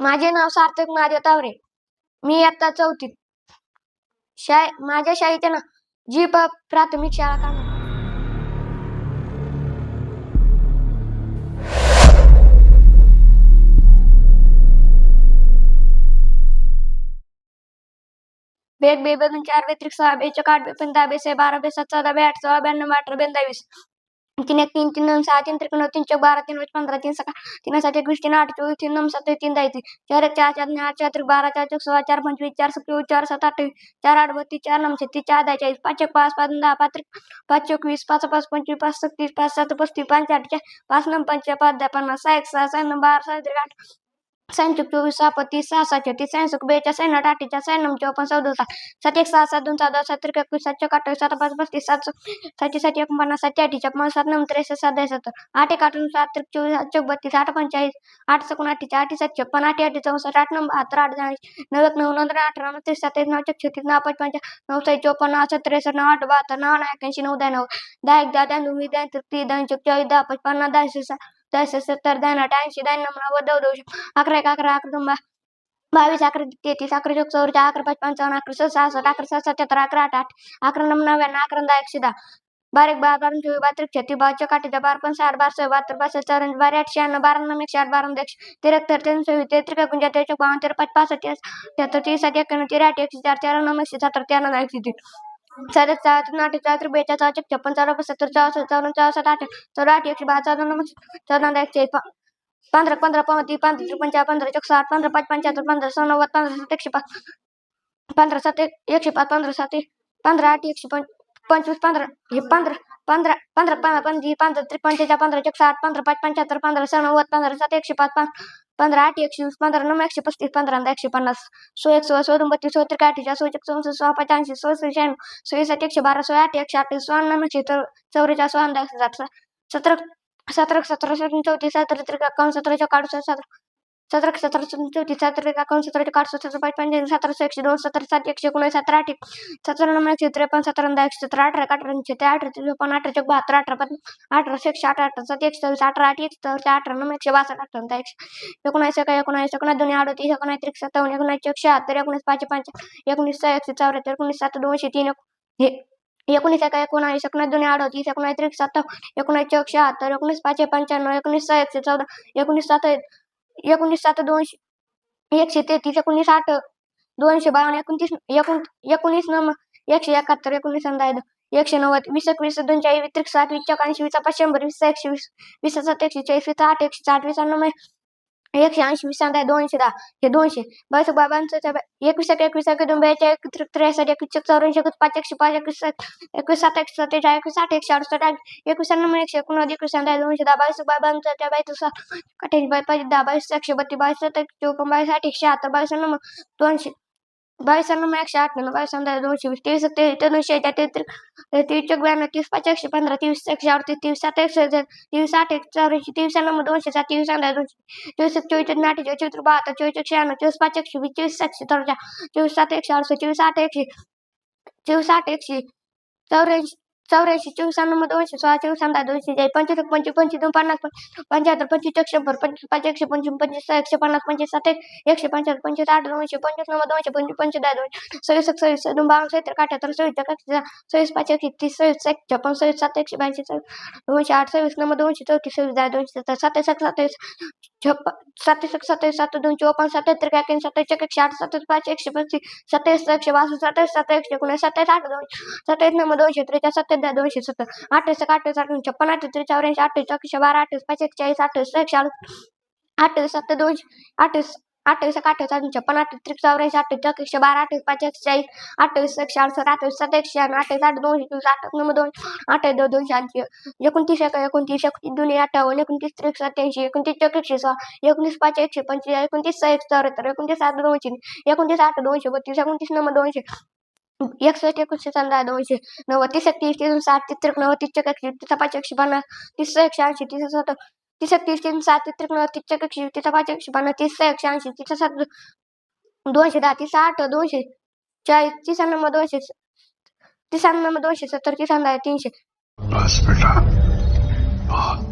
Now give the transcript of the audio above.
माझे नाव सार्थक महादेव तावरे. मी आता चौथीत शाळे माझ्या शाळेचे ना जी प प्राथमिक शाळा काम बेग बे बेगून चार बेत्रिक सहा बेचक आठ बे पंधरा बे से बारा बे सात चौदा बे आठ सहा ब्याण्णव अठरा बेंदावीस तीन एक तीन तीन नऊ सहा तीन त्रिकोण तीन चौक बारा तीन रोज पंधरा तीन सका तीन सात एकवीस तीन आठ चोवीस तीन नऊ सात तीन दहा चार एक चार चार आठ चार बारा चार चौक सोळा चार पंचवीस चार सत्तावीस चार सात अठ्ठावीस चार आठ बत्तीस चार नऊ छत्तीस चार दहा चाळीस पाच एक पाच पाच दहा पाच त्रिक पाच चौक वीस पाच पाच पंचवीस पाच सत्तीस पाच सात पस्तीस पाच आठ चार पाच नऊ पंच पाच दहा पन्नास सहा एक सहा सहा नऊ बारा सहा त्रिक आठ सहाशे चोवीस सहा पती सहा सात छत्तीस सहाशे बेचाळीस सहा आठ अठ्ठेचाळीस सहा चौपन्न चौदा सात सात एक सहा सात दोन सात दहा सात त्रिक एकवीस सातशे अठ्ठावीस सात पाच पस्तीस सात सातशे सातशे एकोणपन्नास सातशे अठ्ठेचाळीस पन्नास सात नऊ त्रेसष्ट सात दहा सत्तर आठ एक आठ नऊ सात त्रिक चोवीस सात चौक बत्तीस आठ पंचेचाळीस आठ सकून अठ्ठेचाळीस आठ सात छप्पन आठ आठ चौसष्ट आठ नऊ बहात्तर आठ दहा नऊ एक नऊ नंतर अठरा नऊ तीस एक नऊ चक छत्तीस नऊ पाच पंचा नऊ सात चौपन्न नऊ सात त्रेसष्ट नऊ आठ बहात्तर नऊ नऊ एक्याऐंशी नऊ दहा नऊ दहा एक दहा दहा नऊ दहा त्रिक तीस दहा चौक चाळीस दहा पाच पन्नास दहा सहा सत्तर दहा आठ ऐंशी दहा नऊ नव्वद दोनशे अकरा एक अकरा अकरा दोन बावीस अकरा तेहतीस अकरा चौक चौवेचाळीस अकरा पाच पंचावन्न अकरा सहा सहासष्ट अकरा सहा सत्याहत्तर अकरा आठ आठ अकरा नऊ नव्याण्णव अकरा दहा एकशे दहा बारीक एक बारा बारा चोवीस बार त्रिक छत्तीस बारा काठीचा बार पण साठ बारा सहा बहात्तर बारा चौऱ्याऐंशी बारा आठ शहाण्णव बारा नऊ एकशे आठ बारा एकशे त्र्याहत्तर तीनशे वीस तेहत्तर एकोणचाळीस त्रेचाळीस बावन्न तेरा पाच पासष्ट तीस त्र्याहत्तर तीस सात एक्याण्णव तेरा आठ एकशे चार तेरा नऊ एकशे सत्तर तेरा नऊ एकशे तीन. सात एक सात आठ चार बेचाळीस चौदा छप्पन चौदा सत्तर चौसष्ट चौदा चौदा सात आठ चौदा आठ एकशे बारा चौदा नऊ चौदा एकशे प- पंधरा पंधरा पंधरा पंधरा त्रिपंचा पंधरा चौक साठ पंधरा पाच पंच्याहत्तर पंधरा सहा नव्वद पंधरा सात एकशे पाच पंधरा सात एकशे पाच पंधरा सात एक पंधरा आठ एकशे पंच पंचवीस पंधरा हे पंधरा पंधरा पंधरा पंधरा पंधरा पंधरा त्रिपंचा पंधरा चौक साठ पंधरा पाच पंच्याहत्तर पंधरा सहा नव्वद पंधरा सात एकशे पाच पाच पंधरा आठ एकशे वीस पंधरा नऊ एकशे पस्तीस पंधरा दहा एकशे पन्नास सो एक सोळा सोळा बत्तीस सो त्रिक अठ्ठेचाळीस सो चौसष्ट सोळा पंच्याऐंशी ऐंशी शहाण्णव सो एकशे बारा सोळा आठ एकशे अठ्ठावीस सोळा नऊ एकशे चौवेचाळीस सोळा दहा एकशे सात सतरा सतरा सतरा सतरा चौतीस सतरा त्रिक एकावन्न सतराच्या काढू सतरा सतरा सतरा चौतीस सतरा एकावन्न सतराच्या आठ सतरा पाच पंच्याऐंशी सतराशे एकशे दोन सतरा सात एकशे एकोणीस सतरा आठ सतरा नऊ एकशे त्रेपन्न सतरा दहा एकशे सतरा अठरा अठराशे ते अठरा चोपन्न अठराशे बहात्तर अठरा पाच अठराशे एकशे अठरा अठरा सात एकशे सव्वीस अठरा आठ एकशे चौवीस अठरा नऊ एकशे बासष्ट अठरा दहा एकशे एकोणीस एका एकोणीस एकोणीस दोन्ही अडतीस एकोणीस त्रिक सत्तावन्न एकोणीस एकशे शहात्तर एकोणीस पाच पंच एकोणीस सहा एकशे चौऱ्याहत्तर एकोणीस सात दोनशे तीन हे एकोणीस एका एकोणऐंशी एकोणीस दोन्ही अडतीस एकोणीस त्रिक सत्तावन्न एकोणीस एकशे शहात्तर एकोणीस पाचशे पंच्याण्णव एकोणीस सहा एकशे चौदा एकोणीस सात एकोणीस सात दोनशे एकशे तेहतीस एकोणीस आठ दोनशे बावन्न एकोणतीस एकोण एकोणीस नम एकशे एकाहत्तर एकोणीस अंदाज एकशे नव्वद वीस एकवीस दोनशे वीस त्रिक साठ वीस चौकाऐंशी वीस पाच शंभर वीस एकशे वीस वीस सात एकशे चाळीस वीस आठ एकशे साठ वीस एकशे ऐंशी वीस दोनशे दहा हे दोनशे बावीस बाबांचं एकवीस एक एकवीस एक दोन बेचाळीस एक त्रेसष्ट एकवीस चौऱ्याऐंशी एकवीस पाच एकशे पाच एकवीस सात एकवीस सात एकशे सत्तेचाळीस एकवीस आठ एकशे अडुसष्ट एकवीस नऊ एकशे एकोणनव्वद एकवीस दहा दोनशे दहा बावीस बाबांचं त्या बावीस अठ्ठ्याऐंशी बाय पाच दहा बावीस एकशे बत्तीस बावीस सात एकशे चौपन्न बावीस आठ एकशे हात बावीस नऊ दोनशे बावीस नऊ एकशे अठ्ठ्याण्णव बावीस दहा दोनशे वीस तेवीस तेवीस दोनशे तेहतीस तेवीस ब्याण्णव तीस पाच एकशे पंधरा तेवीस एकशे अडतीस तीस सात एकशे तीस आठ एक चौऱ्याऐंशी तेवीस नऊ दोनशे सात तेवीस अंदाज दोनशे चोवीस एक चोवीस आठ चोवीस बहात्तर चोवीस एकशे शहाण्णव चोवीस पाच एकशे वीस चोवीस एकशे चौदा चोवीस सात एकशे अडुसष्ट चोवीस आठ एकशे चोवीस आठ एकशे चौऱ्याऐंशी चौऱ्याऐंशी चोवीस नऊ दोनशे सोळा चोवीस दोनशे जाईल पंचवीस पंचवीस पंचवीस दोन पन्नास पंच्याहत्तर पंचवीस एक शंभर पंचवीस पाच एकशे पंचवीस पंचवीस सहा एकशे पन्नास पंचवीस सात एकशे पंच्याहत्तर पंचवीस आठ दोनशे पंचवीस नव्वद दोनशे पंचवीस पंचवीस दहा दोनशे सव्वीस एक सव्वीस दोन बावन्न सत्तर अठ्याहत्तर सव्वीस एक सव्वीस पाच एकशे तीस सव्वीस एक छप्पन सव्वीस सात एकशे ब्याऐंशी सव्वीस दोनशे आठ सव्वीस नव्वद दोनशे चौतीस सव्वीस दहा दोनशे सत्तर सत्तावीस एक सत्तावीस छप्पन सत्तावीस एक सत्तावीस सात दोन चोपन्न सत्याहत्तर एकावन्न सत्तावीस एक एकशे आठ सत्तावीस पाच एकशे पंचवीस सत्तावीस एकशे बासष्ट सत्तावीस सत्तावीस एकशे एकोणीस सत्तावीस आठ दोनशे सत्तावीस नव्वद दोनशे त्रेचाळीस सत्तावीस दहा दोनशे सत्तर अठ्ठावीस एक अठ्ठावीस अठ्ठावीस छप्पन अठ्ठावीस चौऱ्याऐंशी अठ्ठावीस एकशे बारा अठ्ठावीस पाचशे एकचाळीस अठ्ठावीस एकशे अडतीस अठ्ठावीस सत्तर दोनशे अठ्ठावीस अठ्ठावीस एक अठ्ठावीस अजून छप्पन अठ्ठावीस त्रिक चौऱ्याऐंशी अठ्ठावीस एकशे बारा अठ्ठावीस पाच एकशे चाळीस अठ्ठावीस एकशे अडसष्ट अठ्ठावीस सात एकशे अठ्ठावीस आठ दोनशे चोवीस अठ्ठावीस नऊ दोन अठ्ठावीस दोन दोनशे ऐंशी एकोणतीस एक एकोणतीस एकोणतीस दोन अठ्ठावन्न एकोणतीस त्रिक सत्याऐंशी एकोणतीस चौक एकशे सोळा एकोणतीस पाच एकशे पंचवीस एकोणतीस सहा एक चौऱ्याहत्तर एकोणतीस सात दोनशे एकोणतीस आठ दोनशे बत्तीस एकोणतीस नऊ दोनशे एकसष्ट एकोणीसशे चौदा दोनशे नव्वद तीस एकतीस तीस साठ तीस त्रिक नव्वद तीस चौक एकशे तीस पाच एकशे पन्नास तीस एकशे ऐंशी तीस सत्तर तीस एकतीस तीन सात तीस त्रिक नव्वद तीस चौक एकशे तीस पाच एकशे पन्नास तीस एकशे ऐंशी तीस सात दोनशे दहा तीस आठ दोनशे चाळीस तीस नंबर दोनशे तीस नंबर दोनशे सत्तर तीस दहा तीनशे बस बेटा बहुत